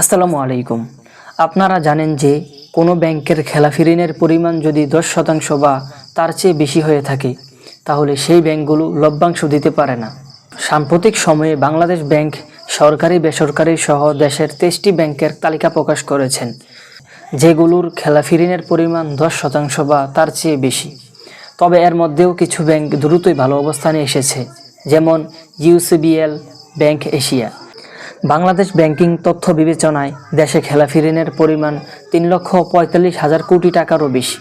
আসসালামু আলাইকুম। আপনারা জানেন যে কোনো ব্যাংকের খেলাফি ঋণের পরিমাণ যদি দশ শতাংশ বা তার চেয়ে বেশি হয়ে থাকে, তাহলে সেই ব্যাংকগুলো লভ্যাংশ দিতে পারে না। সাম্প্রতিক সময়ে বাংলাদেশ ব্যাংক সরকারি বেসরকারি সহ দেশের তেইশটি ব্যাংকের তালিকা প্রকাশ করেছেন, যেগুলোর খেলাফি ঋণের পরিমাণ দশ শতাংশ বা তার চেয়ে বেশি। তবে এর মধ্যেও কিছু ব্যাংক দ্রুতই ভালো অবস্থানে এসেছে, যেমন UCBL bank Asia. Bangladesh banking তথ্য বিবেচনায় দেশে খেলাফি ঋণের পরিমাণ তিন লক্ষ পঁয়তাল্লিশ হাজার কোটি টাকারও বেশি।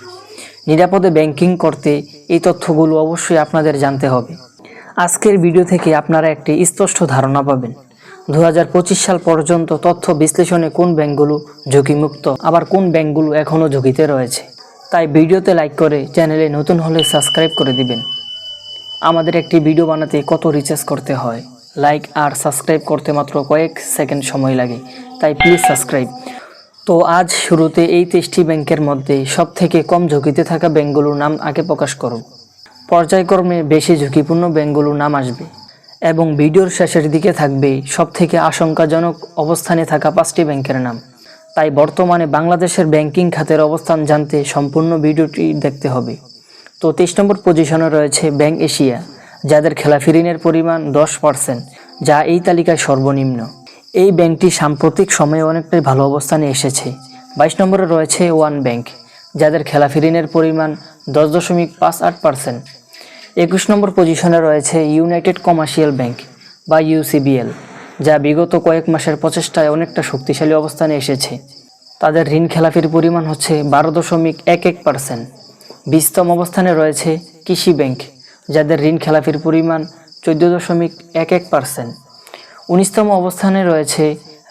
নিরাপদে ব্যাংকিং করতে এই তথ্যগুলো অবশ্যই আপনাদের জানতে হবে। আজকের ভিডিও থেকে আপনারা একটি স্পষ্ট ধারণা পাবেন। দু হাজার পঁচিশ সাল পর্যন্ত তথ্য বিশ্লেষণে কোন ব্যাংকগুলো ঝুঁকিমুক্ত, আবার কোন ব্যাংকগুলো এখনও ঝুঁকিতে রয়েছে। তাই ভিডিওতে লাইক করে চ্যানেলে নতুন হলে সাবস্ক্রাইব করে দিবেন। আমাদের একটি ভিডিও বানাতে কত রিচার্জ করতে হয়? লাইক আর সাবস্ক্রাইব করতে মাত্র কয়েক সেকেন্ড সময় লাগে। তাই প্লিজ সাবস্ক্রাইব তো আজ শুরুতে এই তেইশটি ব্যাংকের মধ্যে সব থেকে কম ঝুঁকিতে থাকা ব্যাংকগুলোর নাম আগে প্রকাশ করব পর্যায়ক্রমে বেশি ঝুঁকিপূর্ণ ব্যাংকগুলোর নাম আসবে এবং ভিডিওর শেষের দিকে থাকবে সব থেকে আশঙ্কাজনক অবস্থানে থাকা পাঁচটি ব্যাংকের নাম। তাই বর্তমানে বাংলাদেশের ব্যাংকিং খাতের অবস্থান জানতে সম্পূর্ণ ভিডিওটি দেখতে হবে। তো তেইশ নম্বর পজিশনে রয়েছে ব্যাংক এশিয়া যাদের খেলাফি ঋণের পরিমাণ দশ পার্সেন্ট, যা এই তালিকায় সর্বনিম্ন। এই ব্যাংকটি সাম্প্রতিক সময়ে অনেকটাই ভালো অবস্থানে এসেছে। বাইশ নম্বরে রয়েছে ওয়ান ব্যাংক, যাদের খেলাফি ঋণের পরিমাণ দশ দশমিক পাঁচ আট পার্সেন্ট। একুশ নম্বর পজিশনে রয়েছে ইউনাইটেড কমার্শিয়াল ব্যাংক, বা ইউসিবিএল যা বিগত কয়েক মাসের প্রচেষ্টায় অনেকটা শক্তিশালী অবস্থানে এসেছে। তাদের ঋণ খেলাফির পরিমাণ হচ্ছে বারো দশমিক এক এক পার্সেন্ট। বিশতম অবস্থানে রয়েছে কৃষি ব্যাংক যাদের ঋণ খেলাফির পরিমাণ চোদ্দ দশমিক এক এক পার্সেন্ট। উনিশতম অবস্থানে রয়েছে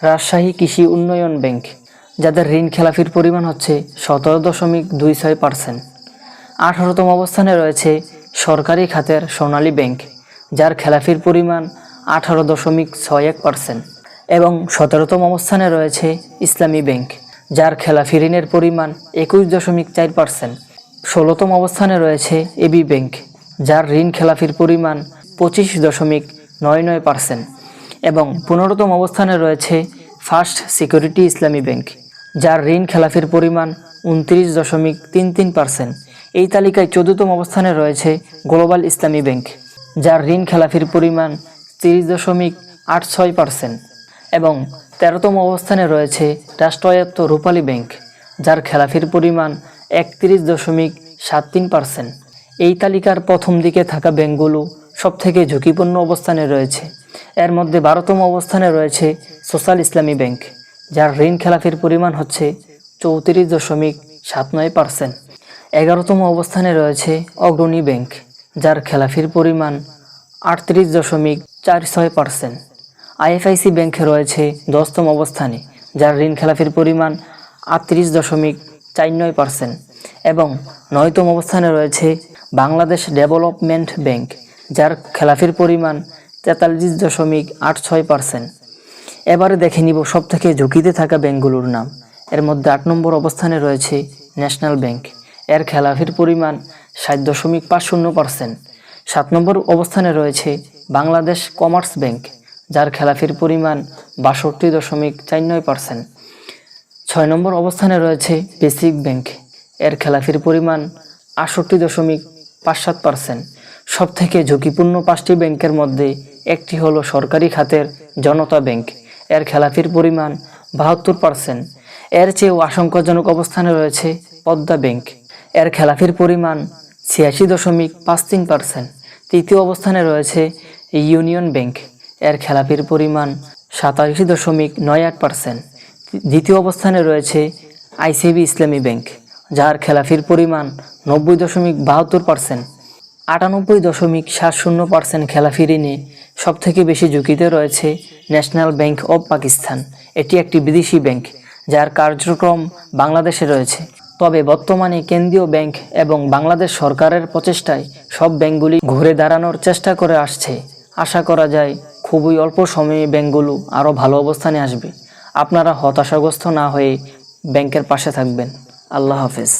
রাজশাহী কৃষি উন্নয়ন ব্যাংক, যাদের ঋণ খেলাফির পরিমাণ হচ্ছে সতেরো দশমিক দুই ছয় পার্সেন্ট। আঠারোতম অবস্থানে রয়েছে সরকারি খাতের সোনালী ব্যাংক, যার খেলাফির পরিমাণ আঠারো দশমিক ছয় এক পার্সেন্ট। এবং সতেরোতম অবস্থানে রয়েছে ইসলামী ব্যাংক, যার খেলাফি ঋণের পরিমাণ একুশ দশমিক চার পার্সেন্ট। ষোলোতম অবস্থানে রয়েছে এবি ব্যাংক যার ঋণ খেলাফির পরিমাণ পঁচিশ দশমিক নয় নয় পার্সেন্ট এবং পনেরোতম অবস্থানে রয়েছে ফার্স্ট সিকিউরিটি ইসলামী ব্যাংক, যার ঋণ খেলাফির পরিমাণ উনত্রিশ দশমিক তিন তিন পার্সেন্ট। এই তালিকায় চোদ্দতম অবস্থানে রয়েছে গ্লোবাল ইসলামী ব্যাংক, যার ঋণ খেলাফির পরিমাণ তিরিশ দশমিক আট ছয় পার্সেন্ট এবং তেরোতম অবস্থানে রয়েছে রাষ্ট্রায়ত্ত রূপালী ব্যাংক, যার খেলাফির পরিমাণ একত্রিশ দশমিক সাত তিন পার্সেন্ট। এই তালিকার প্রথম দিকে থাকা ব্যাংকগুলো সবথেকে ঝুঁকিপূর্ণ অবস্থানে রয়েছে। এর মধ্যে বারোতম অবস্থানে রয়েছে সোশ্যাল ইসলামী ব্যাংক, যার ঋণ খেলাফির পরিমাণ হচ্ছে চৌত্রিশ দশমিক সাত নয় পার্সেন্ট। এগারোতম অবস্থানে রয়েছে অগ্রণী ব্যাংক, যার খেলাফির পরিমাণ আটত্রিশ দশমিক চার ছয় পার্সেন্ট। আইএফআইসি ব্যাংকে রয়েছে দশতম অবস্থানে, যার ঋণ খেলাফির পরিমাণ আটত্রিশ দশমিক চার নয় পার্সেন্ট। এবং নয়তম অবস্থানে রয়েছে বাংলাদেশ ডেভেলপমেন্ট ব্যাংক, যার খেলাফির পরিমাণ তেতাল্লিশ দশমিক আট ছয় পার্সেন্ট। এবারে দেখে নিব সব থেকে ঝুঁকিতে থাকা ব্যাংকগুলোর নাম। এর মধ্যে আট নম্বর অবস্থানে রয়েছে ন্যাশনাল ব্যাংক। এর খেলাফির পরিমাণ ষাট দশমিক পাঁচ শূন্য পার্সেন্ট। সাত নম্বর অবস্থানে রয়েছে বাংলাদেশ কমার্স ব্যাংক, যার খেলাফির পরিমাণ বাষট্টি দশমিক চার নয় পার্সেন্ট। ছয় নম্বর অবস্থানে রয়েছে বেসিক ব্যাংক এর খেলাফির পরিমাণ আটষট্টি দশমিক পাঁচ সাত পার্সেন্ট। সব থেকে ঝুঁকিপূর্ণ পাঁচটি ব্যাংকের মধ্যে একটি হলো সরকারি খাতের জনতা ব্যাংক। এর খেলাফির পরিমাণ বাহাত্তর পার্সেন্ট। এর চেয়েও আশঙ্কাজনক অবস্থানে রয়েছে পদ্মা ব্যাংক। এর খেলাফির পরিমাণ ছিয়াশি দশমিক পাঁচ তিন পার্সেন্ট। তৃতীয় অবস্থানে রয়েছে ইউনিয়ন ব্যাংক। এর খেলাপির পরিমাণ সাতাশি দশমিক নয় আট পার্সেন্ট। দ্বিতীয় অবস্থানে রয়েছে আইসিবি ইসলামী ব্যাংক। যার খেলাফির পরিমাণ নব্বই দশমিক বাহাত্তর পার্সেন্ট আটানব্বই দশমিক সাত শূন্য পার্সেন্ট খেলাফি ঋণে সবথেকে বেশি ঝুঁকিতে রয়েছে ন্যাশনাল ব্যাংক অব পাকিস্তান। এটি একটি বিদেশি ব্যাংক, যার কার্যক্রম বাংলাদেশে রয়েছে। তবে বর্তমানে কেন্দ্রীয় ব্যাংক এবং বাংলাদেশ সরকারের প্রচেষ্টায় সব ব্যাংকগুলি ঘুরে দাঁড়ানোর চেষ্টা করে আসছে। আশা করা যায় খুবই অল্প সময়ে ব্যাংকগুলো আরও ভালো অবস্থানে আসবে। আপনারা হতাশাগ্রস্ত না হয়ে ব্যাংকের পাশে থাকবেন। আল্লাহ হাফেজ